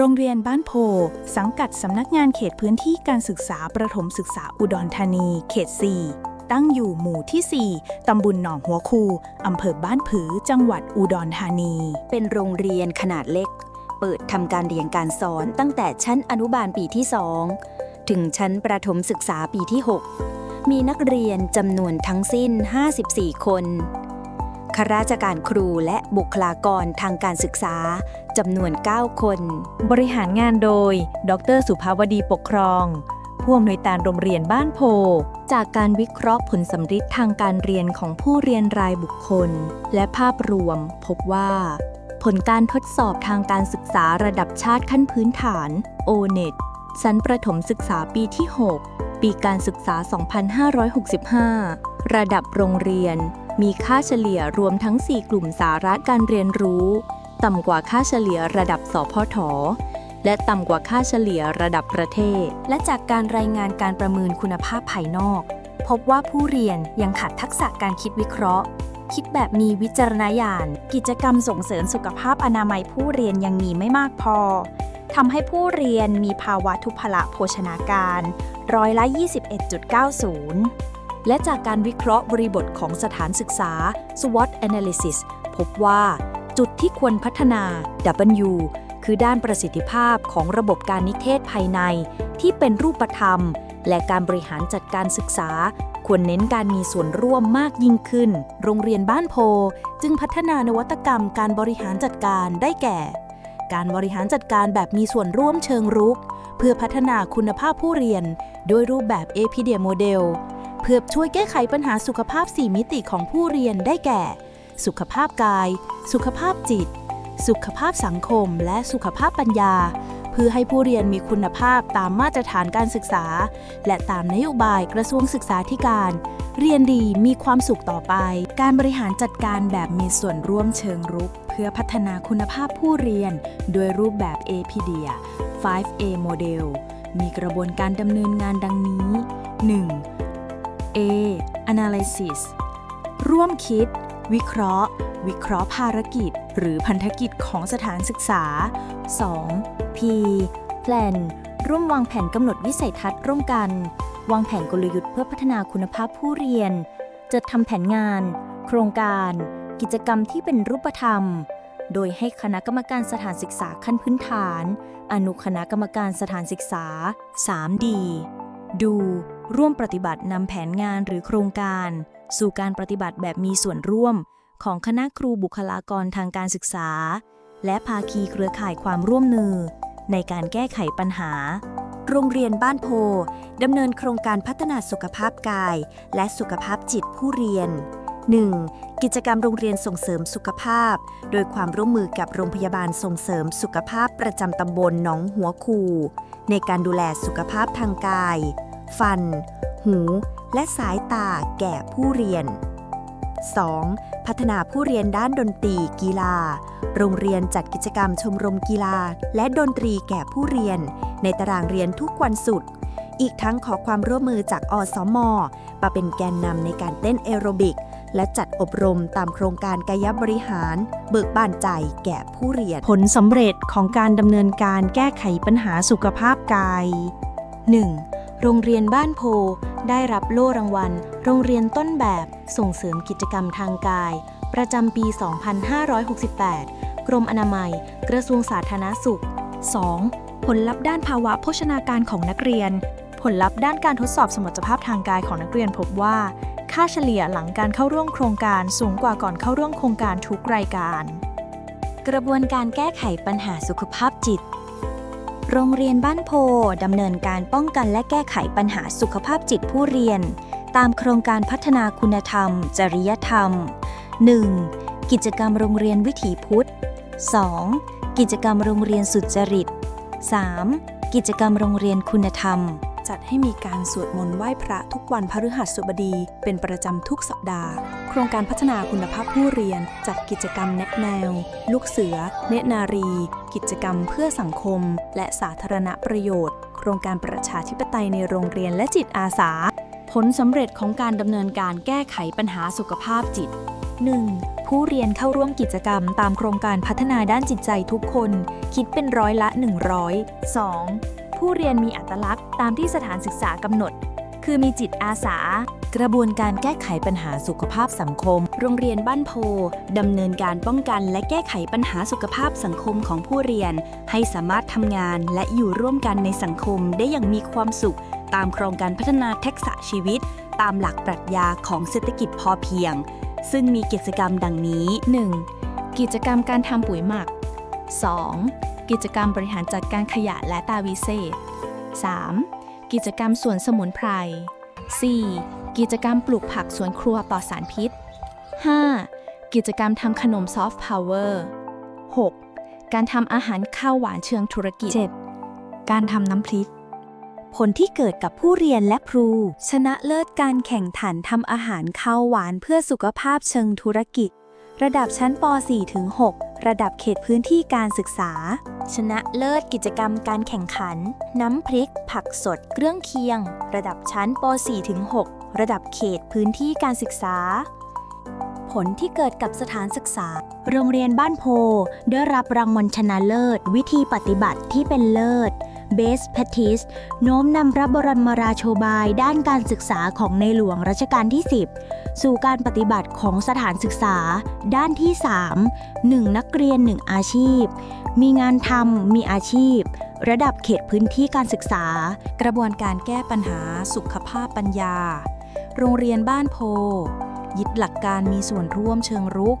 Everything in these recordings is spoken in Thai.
โรงเรียนบ้านโพ สังกัดสำนักงานเขตพื้นที่การศึกษาประถมศึกษาอุดรธานี เขต 4 ตั้งอยู่หมู่ที่ 4 ตำบลหนองหัวคู อำเภอบ้านผือ จังหวัดอุดรธานี เป็นโรงเรียนขนาดเล็ก เปิดทำการเรียนการสอนตั้งแต่ชั้นอนุบาลปีที่ 2 ถึงชั้นประถมศึกษาปีที่ 6 มีนักเรียนจำนวนทั้งสิ้น 54 คน ข้าราชการครูและบุคลากรทางการศึกษาจำนวน 9 คน บริหารงานโดย ดร สุภาวดีปกครอง ผู้อำนวยการโรงเรียนบ้านโพ จากการวิเคราะห์ผลสำฤทธิ์ทางการเรียนของผู้เรียนรายบุคคล และภาพรวม พบว่า ผลการทดสอบทางการศึกษาระดับชาติขั้นพื้นฐาน O-NET ชั้นประถมศึกษาปีที่ 6 ปีการศึกษา 2565 ระดับโรงเรียน มีค่าเฉลี่ยรวมทั้ง 4 กลุ่มสาระการเรียนรู้ ต่ำกว่าค่าเฉลี่ยระดับสพทและต่ำกว่าค่าเฉลี่ยระดับประเทศ และจากการรายงานการประเมินคุณภาพภายนอก พบว่าผู้เรียนยังขาดทักษะการคิดวิเคราะห์ คิดแบบมีวิจารณญาณ กิจกรรมส่งเสริมสุขภาพอนามัยผู้เรียนยังมีไม่มากพอทำให้ผู้เรียนมีภาวะทุพพละโภชนาการ ร้อยละ 21.90 และจากการวิเคราะห์บริบทของสถานศึกษา SWOT Analysis พบว่า จุดที่ควรพัฒนา W คือด้านประสิทธิภาพของระบบการนิเทศภายใน ที่เป็นรูปธรรม และการบริหารจัดการศึกษา ควรเน้นการมีส่วนร่วมมากยิ่งขึ้น โรงเรียนบ้านโพ จึงพัฒนานวัตกรรมการบริหารจัดการได้แก่ การบริหารจัดการแบบมีส่วนร่วมเชิงรุก เพื่อพัฒนาคุณภาพผู้เรียนโดยรูปแบบ APD Model พื่อช่วยแก้ไขปัญหาสุขภาพ 4 มิติของผู้เรียนได้แก่ สุขภาพกาย สุขภาพจิต สุขภาพสังคม และสุขภาพปัญญา เพื่อให้ผู้เรียนมีคุณภาพตามมาตรฐานการศึกษา และตามนโยบายกระทรวงศึกษาธิการ เรียนดีมีความสุขต่อไป การบริหารจัดการแบบมีส่วนร่วมเชิงรุก เพื่อพัฒนาคุณภาพผู้เรียน โดยรูปแบบ APDIA 5A Model มีกระบวนการดำเนินงานดังนี้ 1. A Analysis ร่วมคิด วิเคราะห์ วิเคราะห์ภารกิจ หรือพันธกิจของสถานศึกษา 2. P Plan ร่วมวางแผนกำหนดวิสัยทัศน์ร่วมกัน วางแผนกลยุทธ์เพื่อพัฒนาคุณภาพผู้เรียน จัดทำแผนงาน โครงการ กิจกรรมที่เป็นรูปธรรม โดยให้คณะกรรมการสถานศึกษาขั้นพื้นฐาน อนุคณะกรรมการสถานศึกษา 3D ดู ร่วมปฏิบัตินำแผนงานหรือโครงการ สู่การปฏิบัติแบบมีส่วนร่วม ของคณะครูบุคลากรทางการศึกษา และภาคีเครือข่ายความร่วมมือ ในการแก้ไขปัญหา โรงเรียนบ้านโพดำเนินโครงการพัฒนาสุขภาพกาย และสุขภาพจิตผู้เรียน 1. กิจกรรมโรงเรียนส่งเสริมสุขภาพ โดยความร่วมมือกับโรงพยาบาลส่งเสริมสุขภาพประจำตำบลหนองหัวคู ในการดูแลสุขภาพทางกาย ฟัน หู และสายตาแก่ผู้เรียน 2. พัฒนาผู้เรียนด้านดนตรีกีฬา โรงเรียนจัดกิจกรรมชมรมกีฬา และดนตรีแก่ผู้เรียน ในตารางเรียนทุกวันศุกร์อีกทั้งขอความร่วมมือจากอสมมาเป็นแกนนำในการเต้นแอโรบิก และจัดอบรมตามโครงการกายบริหาร เบิกบานใจแก่ผู้เรียน ผลสำเร็จของการดำเนินการแก้ไขปัญหาสุขภาพกาย 1. โรงเรียนบ้านโพ ได้รับโล่รางวัล โรงเรียนต้นแบบส่งเสริมกิจกรรมทางกาย ประจำปี 2568 กรมอนามัย กระทรวงสาธารณสุข 2. ผลลัพธ์ด้านภาวะโภชนาการของนักเรียน ผลลัพธ์ด้านการทดสอบสมรรถภาพทางกายของนักเรียนพบว่า ค่าเฉลี่ยหลังการเข้าร่วมโครงการสูงกว่าก่อนเข้าร่วมโครงการทุกรายการ กระบวนการแก้ไขปัญหาสุขภาพจิต โรงเรียนบ้านโพดำเนินการป้องกันและแก้ไขปัญหาสุขภาพจิตผู้เรียน ตามโครงการพัฒนาคุณธรรม จริยธรรม 1. กิจกรรมโรงเรียนวิถีพุทธ 2. กิจกรรมโรงเรียนสุจริต 3. กิจกรรมโรงเรียนคุณธรรม จัดให้มีการสวดมนต์ไหว้พระทุกวันพฤหัสบดี เป็นประจำทุกสัปดาห์ โครงการพัฒนาคุณภาพผู้เรียนจัดกิจกรรมแนะแนว ลูกเสือ เนตรนารี กิจกรรมเพื่อสังคม และสาธารณประโยชน์ โครงการประชาธิปไตยในโรงเรียนและจิตอาสา ผลสำเร็จของการดำเนินการแก้ไขปัญหาสุขภาพจิต 1. ผู้เรียนเข้าร่วมกิจกรรมตามโครงการพัฒนาด้านจิตใจทุกคน คิดเป็นร้อยละ 100 2. ผู้เรียนมีอัตลักษณ์ตามที่สถานศึกษากำหนด คือมีจิตอาสา กระบวนการแก้ไขปัญหาสุขภาพสังคม โรงเรียนบ้านโพดำเนินการป้องกันและแก้ไขปัญหาสุขภาพสังคมของผู้เรียน ให้สามารถทำงานและอยู่ร่วมกันในสังคมได้อย่างมีความสุข ตามโครงการพัฒนาทักษะชีวิต ตามหลักปรัชญาของเศรษฐกิจพอเพียง ซึ่งมีกิจกรรมดังนี้ 1. กิจกรรมการทำปุ๋ยหมัก 2. กิจกรรมบริหารจัดการขยะและตาวิเศษ 3. กิจกรรมสวนสมุนไพร 4. กิจกรรมปลูกผักสวนครัวปลอดสารพิษ 5. กิจกรรมทำขนมซอฟต์พาวเวอร์ 6. การทำอาหารข้าวหวานเชิงธุรกิจ 7. การทำน้ำพริก ผลที่เกิดกับผู้เรียนและครู ชนะเลิศการแข่งขันทำอาหารข้าวหวานเพื่อสุขภาพเชิงธุรกิจ ระดับชั้นป .4-6 ระดับเขตพื้นที่การศึกษา ชนะเลิศกิจกรรมการแข่งขัน น้ำพริก ผักสด เครื่องเคียง ระดับชั้นป .4-6 ระดับเขตพื้นที่การศึกษา ผลที่เกิดกับสถานศึกษา โรงเรียนบ้านโพ ได้รับรางวัลชนะเลิศ วิธีปฏิบัติที่เป็นเลิศ Best Practice โน้มนำพระบรมราโชบายด้านการศึกษาของในหลวงรัชกาลที่ 10 สู่การปฏิบัติของสถานศึกษา ด้านที่ 3 1 นักเรียน 1 อาชีพ มีงานทำมีอาชีพ ระดับเขตพื้นที่การศึกษา กระบวนการแก้ปัญหาสุขภาพปัญญา โรงเรียนบ้านโพ ยึดหลักการมีส่วนร่วมเชิงรุก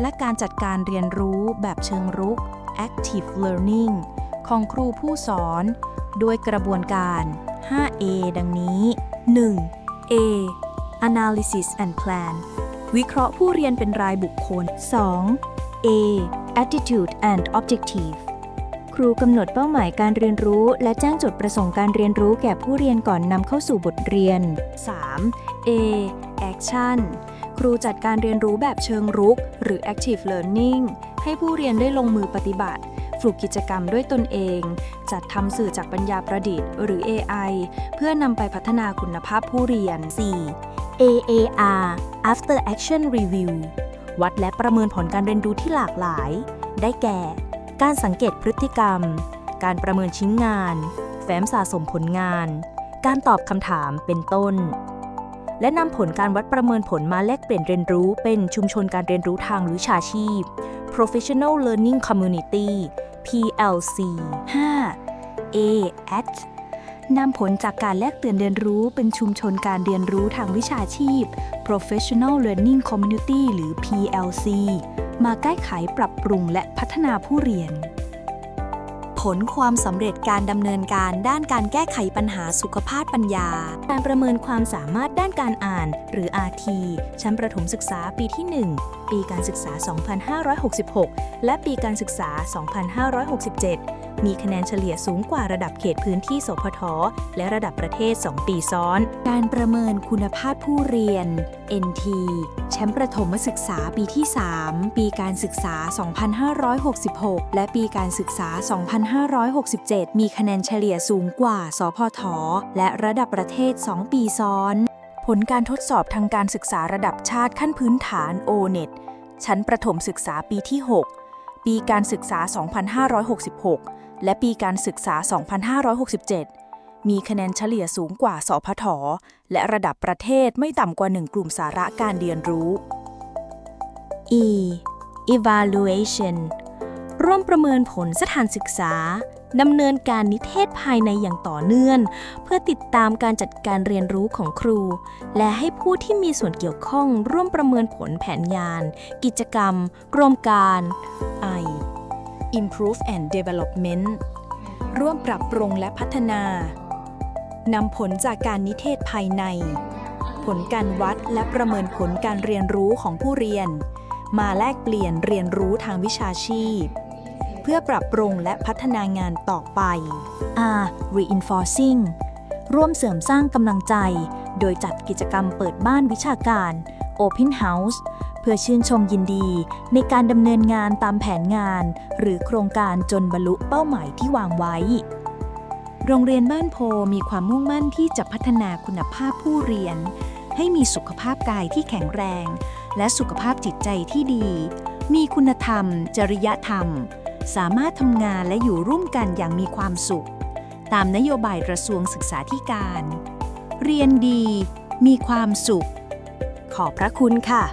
และการจัดการเรียนรู้แบบเชิงรุก active learning ของครูผู้สอนด้วยกระบวนการ 5A ดังนี้ 1. A Analysis and Plan วิเคราะห์ผู้เรียนเป็นรายบุคคล 2. A Attitude and Objective ครูกำหนดเป้าหมายการเรียนรู้และแจ้งจุดประสงค์การเรียนรู้แก่ผู้เรียนก่อนนำเข้าสู่บทเรียน 3. A Action ครูจัดการเรียนรู้แบบเชิงรุก หรือ Active Learning ให้ผู้เรียนได้ลงมือปฏิบัติ ฝึกกิจกรรมด้วยตนเอง จัดทำสื่อจากปัญญาประดิษฐ์หรือ AI เพื่อนำไปพัฒนาคุณภาพผู้เรียน 4. AAR After Action Review วัดและประเมินผลการเรียนรู้ที่หลากหลาย ได้แก่ การสังเกตพฤติกรรม การประเมินชิ้นงาน แฟ้มสะสมผลงาน การตอบคำถามเป็นต้น และนำผลการวัดประเมินผลมาแลกเปลี่ยนเรียนรู้เป็นชุมชนการเรียนรู้ทางวิชาชีพ Professional Learning Community PLC 5. AH นำผลจากการแลกเปลี่ยนเรียนรู้เป็นชุมชนการเรียนรู้ทางวิชาชีพ Professional Learning Community หรือ PLC มาแก้ไขปรับปรุงและพัฒนาผู้เรียน ผลความสำเร็จการดำเนินการด้านการแก้ไขปัญหาสุขภาพปัญญา การประเมินความสามารถด้านการอ่าน หรือ RT ชั้นประถมศึกษาปีที่ 1 ปีการศึกษา 2566 และปีการศึกษา 2567 มีคะแนนเฉลี่ยสูงกว่าระดับเขตพื้นที่สพท และระดับประเทศ 2 ปีซ้อน การประเมินคุณภาพผู้เรียน NT แชมป์ประถมศึกษาปีที่ 3 ปีการศึกษา 2566 และปีการศึกษา 2567 มีคะแนนเฉลี่ยสูงกว่า สพท และระดับประเทศ 2 ปีซ้อน ผลการทดสอบทางการศึกษาระดับชาติขั้นพื้นฐาน O-NET ชั้นประถมศึกษาปีที่ 6 ปีการศึกษา 2566 และปีการศึกษา 2567 มีคะแนนเฉลี่ยสูงกว่าสพทและระดับประเทศไม่ต่ำกว่า 1 กลุ่มสาระการเรียนรู้ E Evaluation ร่วมประเมินผลสถานศึกษาดำเนินการนิเทศภายในอย่างต่อเนื่อง เพื่อติดตามการจัดการเรียนรู้ของครู และให้ผู้ที่มีส่วนเกี่ยวข้องร่วมประเมินผลแผนงาน กิจกรรมโครงการ I Improve and Development ร่วมปรับปรุงและพัฒนานำผลจากการนิเทศภายใน ผลการวัดและประเมินผลการเรียนรู้ของผู้เรียน มาแลกเปลี่ยนเรียนรู้ทางวิชาชีพ เพื่อปรับปรุงและพัฒนางานต่อไป R Reinforcing ร่วมเสริมสร้างกำลังใจ โดยจัดกิจกรรมเปิดบ้านวิชาการ Open House เพื่อชื่นชมยินดีในการดำเนินงานตามแผนงาน หรือโครงการจนบรรลุเป้าหมายที่วางไว้ โรงเรียนบ้านโพมีความมุ่งมั่นที่จะพัฒนาคุณภาพผู้เรียน ให้มีสุขภาพกายที่แข็งแรง และสุขภาพจิตใจที่ดี มีคุณธรรม จริยธรรม สามารถทำงานและอยู่ร่วมกันอย่างมีความสุข ตามนโยบายกระทรวงศึกษาธิการ เรียนดี มีความสุข ขอบพระคุณค่ะ